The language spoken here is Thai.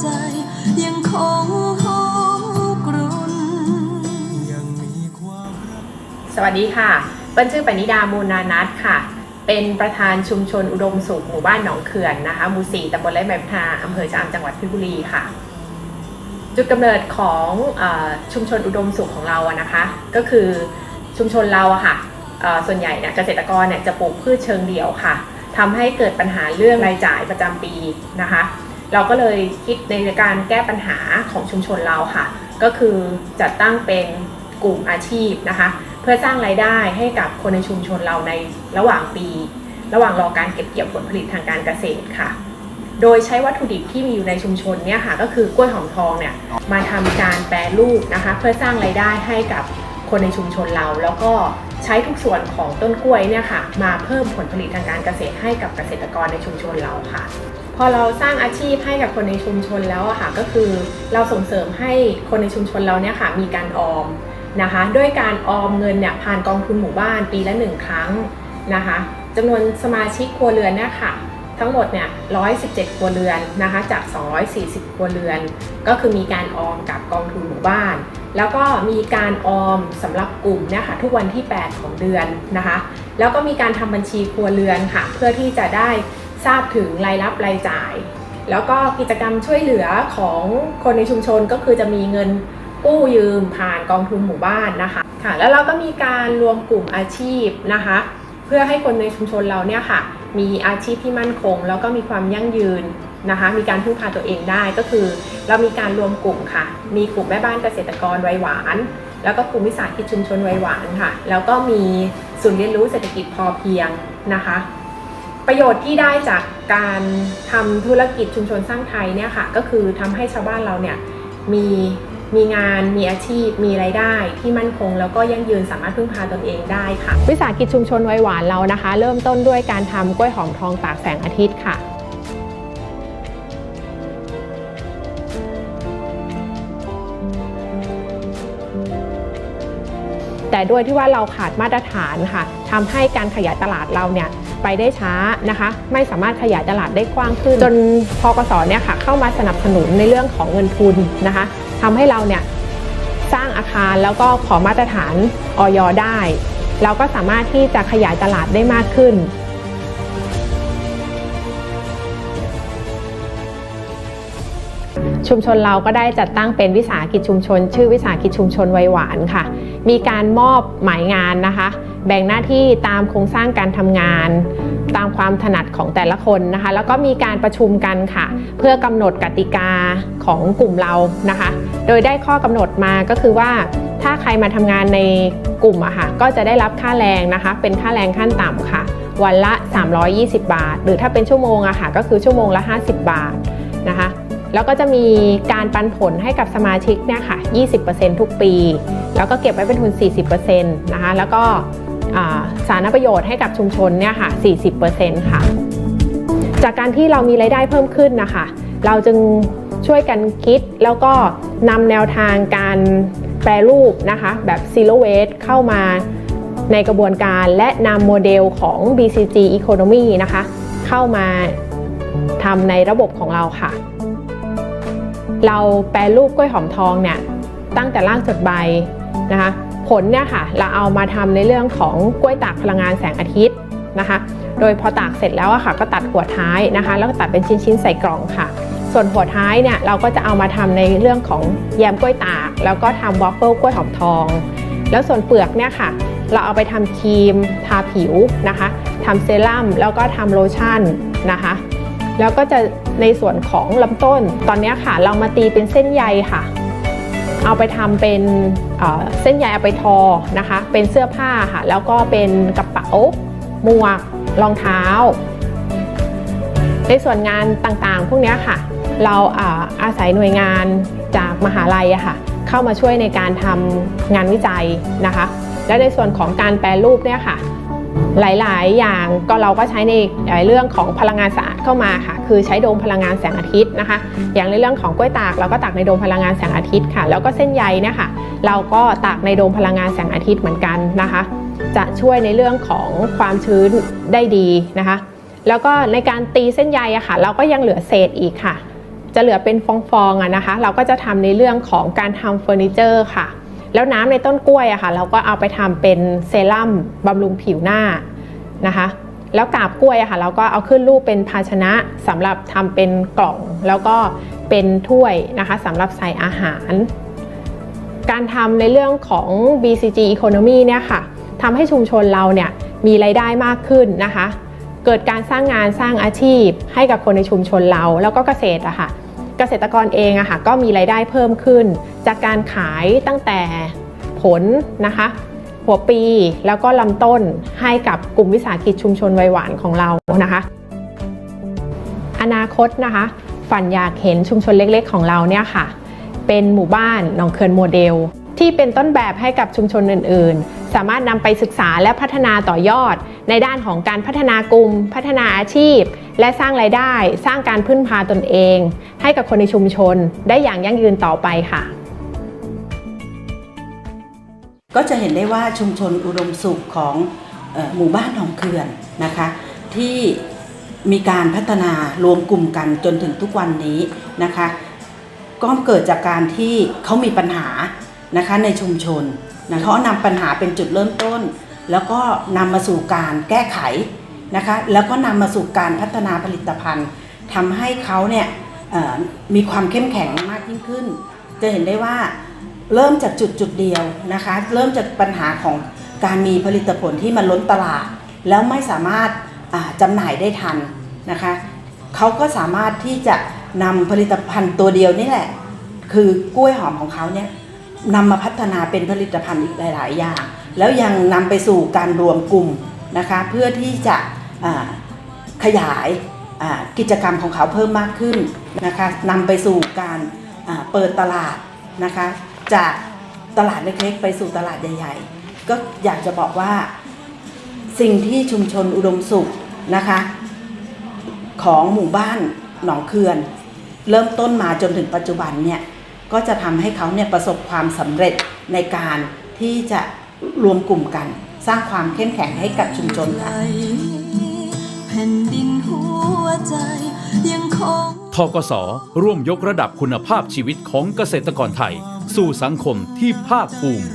ใจ ยังคงหกรุนสวัสดีค่ะเปิ้ลชื่อปณิดามูลนานัทค่ะ เป็นประธานชุมชนอุดมสุขหมู่บ้านหนองเขื่อนนะคะหมู่สี่ตำบลไร่ไม้พนาอำเภอชะอำจังหวัดเพชรบุรีค่ะ จุดกำเนิดของอชุมชนอุดมสุขของเราอะนะคะ ก็คือชุมชนเราอะค่ะส่วนใหญ่เนี่ยเกษตรกรเนี่ยจะปลูกพืชเชิงเดี่ยวค่ะทำให้เกิดปัญหาเรื่องรายจ่ายประจำปีนะคะ เราก็เลยคิดในการแก้ปัญหาของชุมชนเราค่ะ ก็คือจัดตั้งเป็นกลุ่มอาชีพนะคะ เพื่อสร้างรายได้ให้กับคนในชุมชนเราในระหว่างปี ระหว่างรอการเก็บเกี่ยวผลผลิตทางการเกษตรค่ะ โดยใช้วัตถุดิบที่มีอยู่ในชุมชนเนี่ยค่ะก็คือกล้วยหอมทองเนี่ยมาทำการแปรรูปนะคะ เพื่อสร้างรายได้ให้กับคนในชุมชนเราแล้วก็ใช้ทุกส่วนของต้นกล้วยเนี่ยค่ะมาเพิ่มผลผลิตทางการเกษตรให้กับเกษตรกรในชุมชนเราค่ะ พอเราสร้างอาชีพให้กับคนในชุมชนแล้วอะค่ะก็คือเราส่งเสริมให้คนในชุมชนเราเนี่ยค่ะมีการออมนะคะด้วยการออมเงินเนี่ยผ่านกองทุนหมู่บ้านปีละหนึ่งครั้งนะคะจำนวนสมาชิกครัวเรือนเนี่ยค่ะทั้งหมดเนี่ย117 ครัวเรือนนะคะจาก 240 ครัวเรือน ก็คือมีการออมกับกองทุนหมู่บ้าน แล้วก็มีการออมสำหรับกลุ่มเนี่ยค่ะทุกวันที่ 8 ของเดือนนะคะ แล้วก็มีการทำบัญชีครัวเรือนค่ะ เพื่อที่จะได้ ทราบถึงรายรับรายจ่าย แล้วก็กิจกรรมช่วยเหลือของคนในชุมชนก็คือจะมีเงินกู้ยืมผ่านกองทุนหมู่บ้านนะคะค่ะแล้วเราก็มีการรวมกลุ่มอาชีพนะคะ เพื่อให้คนในชุมชนเราเนี่ยค่ะ มีอาชีพที่มั่นคง แล้วก็มีความยั่งยืนนะคะ มีการพึ่งพาตัวเองได้ก็คือ เรามีการรวมกลุ่มค่ะ มีกลุ่มแม่บ้านเกษตรกรวัยหวาน แล้วก็กลุ่มวิสาหกิจชุมชนวัยหวานค่ะ แล้วก็มีศูนย์เรียนรู้เศรษฐกิจพอเพียงนะคะ ประโยชน์ที่ได้จากการทำธุรกิจชุมชนสร้างไทยเนี่ยค่ะก็คือทำให้ชาวบ้านเราเนี่ยมีมีงานมีอาชีพ มีรายได้ที่มั่นคง แล้วก็ยั่งยืนสามารถพึ่งพาตนเองได้ค่ะ วิสาหกิจชุมชนไวหวานเรานะคะ เริ่มต้นด้วยการทำกล้วยหอมทองตากแสงอาทิตย์ค่ะแต่ด้วยที่ว่าเราขาดมาตรฐานค่ะทำให้การขยายตลาดเราเนี่ย ไปได้ช้านะคะ ไม่สามารถขยายตลาดได้กว้างขึ้น จนพกสเนี่ยค่ะเข้ามาสนับสนุนในเรื่องของเงินทุนนะคะทำให้เราเนี่ยสร้างอาคารแล้วก็ขอมาตรฐานออยได้ เราก็สามารถที่จะขยายตลาดได้มากขึ้น ชุมชนเราก็ได้จัดตั้งเป็นวิสาหกิจชุมชน ชื่อวิสาหกิจชุมชนไวหวานค่ะ มีการมอบหมายงานนะคะ แบ่งหน้าที่ตามโครงสร้างการทำงาน ตามความถนัดของแต่ละคนนะคะ แล้วก็มีการประชุมกันค่ะ เพื่อกำหนดกติกาของกลุ่มเรานะคะ โดยได้ข้อกำหนดมาก็คือว่าถ้าใครมาทำงานในกลุ่มอะค่ะก็จะได้รับค่าแรงนะคะ เป็นค่าแรงขั้นต่ำค่ะ วันละ 320 บาท หรือถ้าเป็นชั่วโมงอะค่ะก็คือชั่วโมงละ 50 บาทนะคะ แล้วก็จะมีการปันผลให้กับสมาชิกเนี่ยค่ะ 20%ทุกปี แล้วก็เก็บไว้เป็นทุน 40%นะคะ แล้วก็สารประโยชน์ให้กับชุมชนเนี่ยค่ะ 40%ค่ะ จากการที่เรามีรายได้เพิ่มขึ้นนะคะ เราจึงช่วยกันคิดแล้วก็นำแนวทางการแปรรูปนะคะ แบบ zero waste เข้ามาในกระบวนการและนำโมเดลของ BCG Economy นะคะ เข้ามาทำในระบบของเราค่ะ เราแปรรูปกล้วยหอมทองเนี่ยตั้งแต่รากจดใบนะคะผลเนี่ยค่ะเราเอามาทำในเรื่องของกล้วยตากพลังงานแสงอาทิตย์นะคะ โดยพอตากเสร็จแล้วอะค่ะก็ตัดหัวท้ายนะคะ แล้วก็ตัดเป็นชิ้นๆใส่กล่องค่ะ ส่วนหัวท้ายเนี่ยเราก็จะเอามาทำในเรื่องของแยมกล้วยตาก แล้วก็ทำวอฟเฟิลกล้วยหอมทอง แล้วส่วนเปลือกเนี่ยค่ะเราเอาไปทำครีมทาผิวนะคะทำเซรั่มแล้วก็ทำโลชั่นนะคะ แล้วก็จะ ในส่วนของลำต้น ตอนนี้ค่ะเรามาตีเป็นเส้นใยค่ะ เอาไปทำเป็นเเส้นใยเอาไปทอนะคะ เป็นเสื้อผ้าค่ะ แล้วก็เป็นกระเป๋าหมวกรองเท้า ในส่วนงานต่างๆ พวกนี้ค่ะ เราอาอาศัยหน่วยงานจากมหาลัยค่ะ เข้ามาช่วยในการทำงานวิจัยนะคะ และในส่วนของการแปรรูปเนี่ยค่ะ หลาย ๆ อย่างก็เราก็ใช้ในเรื่องของพลังงานสะอาดเข้ามาค่ะ คือใช้โดมพลังงานแสงอาทิตย์นะคะ อย่างในเรื่องของกล้วยตากเราก็ตากในโดมพลังงานแสงอาทิตย์ค่ะ แล้วก็เส้นใยเนี่ยค่ะ เราก็ตากในโดมพลังงานแสงอาทิตย์เหมือนกันนะคะ จะช่วยในเรื่องของความชื้นได้ดีนะคะ แล้วก็ในการตีเส้นใยอะค่ะ เราก็ยังเหลือเศษอีกค่ะ จะเหลือเป็นฟองๆอะนะคะ เราก็จะทำในเรื่องของการทำเฟอร์นิเจอร์ค่ะ แล้วน้ำในต้นกล้วยอะค่ะเราก็เอาไปทำเป็นเซรั่มบำรุงผิวหน้านะคะ แล้วกาบกล้วยอะค่ะเราก็เอาขึ้นรูปเป็นภาชนะสำหรับทำเป็นกล่อง แล้วก็เป็นถ้วยนะคะสำหรับใส่อาหาร การทำในเรื่องของ BCG Economy เนี่ยค่ะทำให้ชุมชนเราเนี่ยมีรายได้มากขึ้นนะคะ เกิดการสร้างงานสร้างอาชีพให้กับคนในชุมชนเราแล้วก็เกษตรอะค่ะ เกษตรกรเองอะค่ะก็มีรายได้เพิ่มขึ้น จากการขายตั้งแต่ผลนะคะ หัวปีแล้วก็ลำต้นให้กับกลุ่มวิสาหกิจชุมชนไวหวานของเรานะคะ อนาคตนะคะ ฝันอยากเห็นชุมชนเล็กๆของเราเนี่ยค่ะ เป็นหมู่บ้านหนองเขื่อนโมเดล ที่เป็นต้นแบบให้กับชุมชนอื่นๆ สามารถนำไปศึกษาและพัฒนาต่อยอด ในด้านของการพัฒนากลุ่ม พัฒนาอาชีพ และสร้างรายได้ สร้างการพึ่งพาตนเอง ให้กับคนในชุมชนได้อย่างยั่งยืนต่อไปค่ะ ก็จะเห็นได้ว่าชุมชนอุดมสุขของออหมู่บ้านหนองเขื่อนนะคะ ที่มีการพัฒนารวมกลุ่มกันจนถึงทุกวันนี้นะคะ ก็เกิดจากการที่เขามีปัญหา นะคะในชุมชนนะเขานำปัญหาเป็นจุดเริ่มต้น แล้วก็นำมาสู่การแก้ไขนะคะแล้วก็นำมาสู่การพัฒนาผลิตภัณฑ์ทำให้เขาเนี่ยมีความเข้มแข็งมากยิ่งขึ้น จะเห็นได้ว่าเริ่มจากจุดจุดเดียวนะคะเริ่มจากปัญหาของการมีผลิตผลที่มันล้นตลาด แล้วไม่สามารถจำหน่ายได้ทันนะคะเขาก็สามารถที่จะนำผลิตภัณฑ์ตัวเดียวนี่แหละ คือกล้วยหอมของเขาเนี่ย นำมาพัฒนาเป็นผลิตภัณฑ์อีกหลาย ๆ อย่าง แล้วยังนำไปสู่การรวมกลุ่มนะคะเพื่อที่จะขยายกิจกรรมของเขาเพิ่มมากขึ้นนะคะนำไปสู่การเปิดตลาดนะคะจากตลาดเล็ก ๆ ไปสู่ตลาดใหญ่ ๆ ก็อยากจะบอกว่าสิ่งที่ชุมชนอุดมสุขนะคะของหมู่บ้านหนองเขื่อน เริ่มต้นมาจนถึงปัจจุบันเนี่ย ก็จะทำให้เขาเนี่ยประสบความสำเร็จในการที่จะรวมกลุ่มกัน สร้างความเข้มแข็งให้กับชุมชนค่ะแผ่นดินหัวใจยังคงทกสร่วมยกระดับคุณภาพชีวิตของเกษตรกรไทย สู่สังคมที่ภาคภูมิ